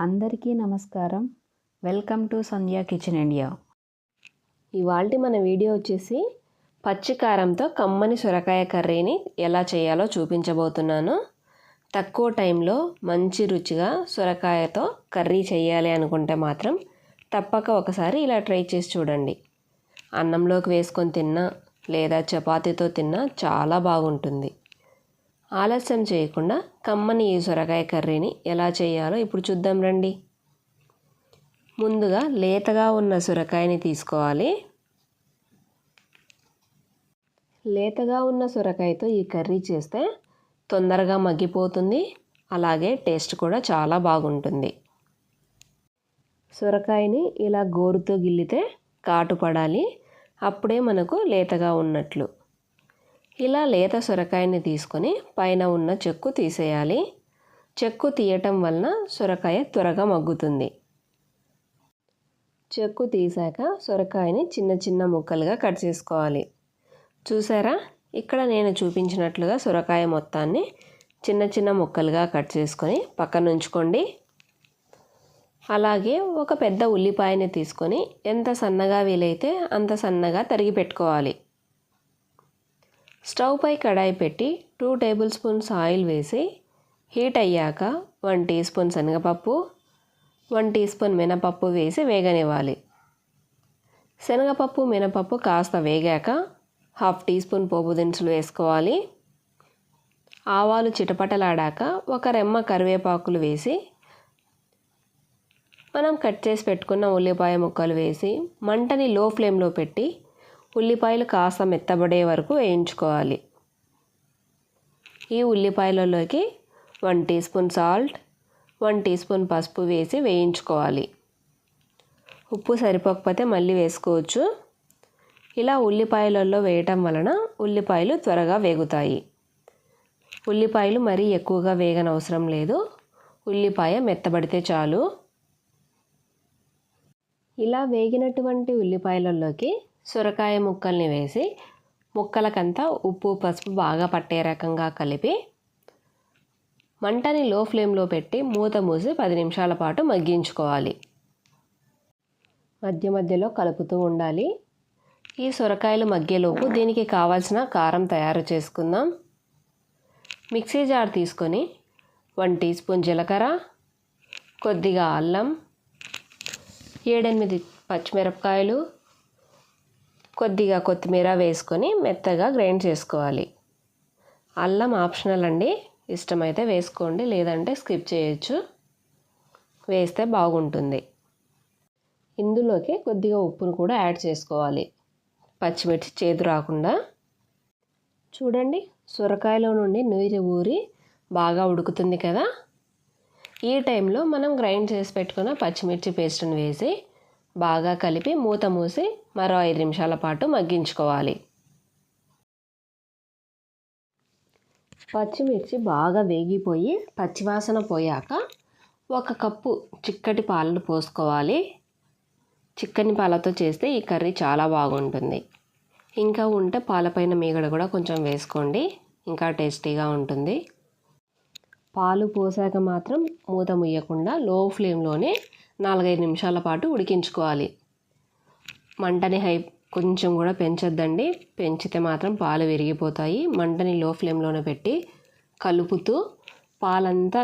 అందరికీ నమస్కారం. Welcome to Sandhya kitchen India. ఇవాళ మన వీడియో వచ్చేసి పచ్చికారంతో కమ్మని సొరకాయ కర్రీని ఎలా చేయాలో చూపించబోతున్నాను. తక్కువ టైంలో మంచి రుచిగా సొరకాయతో కర్రీ చేయాలి అనుకుంటే మాత్రం తప్పక ఒకసారి ఇలా ట్రై చేసి చూడండి. అన్నంలోకి వేసుకొని తిన్నా లేదా చపాతీతో తిన్నా చాలా బాగుంటుంది. ఆలస్యం చేయకుండా కమ్మని ఈ సొరకాయ కర్రీని ఎలా చేయాలో ఇప్పుడు చూద్దాం రండి. ముందుగా లేతగా ఉన్న సొరకాయని తీసుకోవాలి. లేతగా ఉన్న సొరకాయతో ఈ కర్రీ చేస్తే తొందరగా మగ్గిపోతుంది. అలాగే టేస్ట్ కూడా చాలా బాగుంటుంది. సొరకాయని ఇలా గోరుతో గిల్లితే కాటు పడాలి అప్పుడే మనకు లేతగా ఉన్నట్లు. ఇలా లేత సొరకాయని తీసుకొని పైన ఉన్న చెక్కు తీసేయాలి. చెక్కు తీయటం వలన సొరకాయ త్వరగా మగ్గుతుంది. చెక్కు తీసాక సొరకాయని చిన్న చిన్న ముక్కలుగా కట్ చేసుకోవాలి. చూసారా? ఇక్కడ నేను చూపించినట్లుగా సొరకాయ మొత్తాన్ని చిన్న చిన్న ముక్కలుగా కట్ చేసుకొని పక్కన ఉంచుకోండి. అలాగే ఒక పెద్ద ఉల్లిపాయని తీసుకొని ఎంత సన్నగా వీలైతే అంత సన్నగా తరిగి పెట్టుకోవాలి. స్టవ్ పై కడాయి పెట్టి టూ టేబుల్ స్పూన్స్ ఆయిల్ వేసి హీట్ అయ్యాక వన్ టీ స్పూన్ శనగపప్పు వన్ టీ స్పూన్ మినపప్పు వేసి వేగనివ్వాలి. శనగపప్పు మినపప్పు కాస్త వేగాక హాఫ్ టీ స్పూన్ పోపు దినుసులు వేసుకోవాలి. ఆవాలు చిటపటలాడాక ఒక రెమ్మ కరివేపాకులు వేసి మనం కట్ చేసి పెట్టుకున్న ఉల్లిపాయ ముక్కలు వేసి మంటని లో ఫ్లేమ్లో పెట్టి ఉల్లిపాయలు కాస్త మెత్తబడే వరకు వేయించుకోవాలి. ఈ ఉల్లిపాయలలోకి one teaspoon salt one teaspoon పసుపు వేసి వేయించుకోవాలి. ఉప్పు సరిపోకపోతే మళ్ళీ వేసుకోవచ్చు. ఇలా ఉల్లిపాయలలో వేయటం వలన ఉల్లిపాయలు త్వరగా వేగుతాయి. ఉల్లిపాయలు మరీ ఎక్కువగా వేగనవసరం లేదు. ఉల్లిపాయ మెత్తబడితే చాలు. ఇలా వేగినటువంటి ఉల్లిపాయలలోకి సొరకాయ ముక్కల్ని వేసి ముక్కలకంతా ఉప్పు పసుపు బాగా పట్టే రకంగా కలిపి మంటని లో ఫ్లేమ్లో పెట్టి మూత మూసి పది నిమిషాల పాటు మగ్గించుకోవాలి. మధ్య మధ్యలో కలుపుతూ ఉండాలి. ఈ సొరకాయలు మగ్గేలోపు దీనికి కావాల్సిన కారం తయారు చేసుకుందాం. మిక్సీ జార్ తీసుకొని వన్ టీ స్పూన్ జీలకర్ర కొద్దిగా అల్లం ఏడెనిమిది పచ్చిమిరపకాయలు కొద్దిగా కొత్తిమీర వేసుకొని మెత్తగా గ్రైండ్ చేసుకోవాలి. అల్లం ఆప్షనల్ అండి. ఇష్టమైతే వేసుకోండి లేదంటే స్కిప్ చేయొచ్చు. వేస్తే బాగుంటుంది. ఇందులోకి కొద్దిగా ఉప్పును కూడా యాడ్ చేసుకోవాలి. పచ్చిమిర్చి చేదు రాకుండా. చూడండి సొరకాయలో నుండి నీరు ఊరి బాగా ఉడుకుతుంది కదా. ఈ టైంలో మనం గ్రైండ్ చేసి పెట్టుకున్న పచ్చిమిర్చి పేస్ట్ని వేసి బాగా కలిపి మూత మూసి మరో ఐదు నిమిషాల పాటు మగ్గించుకోవాలి. పచ్చిమిర్చి బాగా వేగిపోయి పచ్చివాసన పోయాక ఒక కప్పు చిక్కటి పాలను పోసుకోవాలి. చిక్కని పాలతో చేస్తే ఈ కర్రీ చాలా బాగుంటుంది. ఇంకా ఉంటే పాలపైన మీగడ కూడా కొంచెం వేసుకోండి. ఇంకా టేస్టీగా ఉంటుంది. పాలు పోసాక మాత్రం మూత ముయ్యకుండా లో ఫ్లేమ్లోనే నాలుగైదు నిమిషాల పాటు ఉడికించుకోవాలి. మంటని హై కొంచెం కూడా పెంచొద్దండి. పెంచితే మాత్రం పాలు విరిగిపోతాయి. మంటని లో ఫ్లేమ్లోనే పెట్టి కలుపుతూ పాలంతా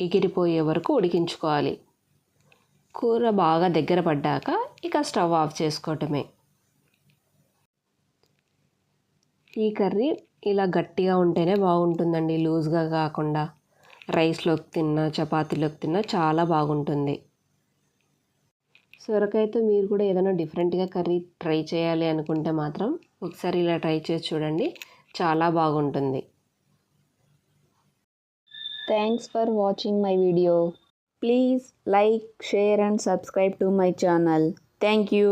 ఎగిరిపోయే వరకు ఉడికించుకోవాలి. కూర బాగా దగ్గర పడ్డాక ఇక స్టవ్ ఆఫ్ చేసుకోవటమే. ఈ కర్రీ ఇలా గట్టిగా ఉంటేనే బాగుంటుందండి లూజ్గా కాకుండా. రైస్లోకి తిన్నా చపాతీలోకి తిన్నా చాలా బాగుంటుంది. సొరకాయతో మీరు కూడా ఏదైనా డిఫరెంట్గా కర్రీ ట్రై చేయాలి అనుకుంటే మాత్రం ఒకసారి ఇలా ట్రై చేసి చూడండి. చాలా బాగుంటుంది. Thanks for watching my video please like share and subscribe to my channel thank you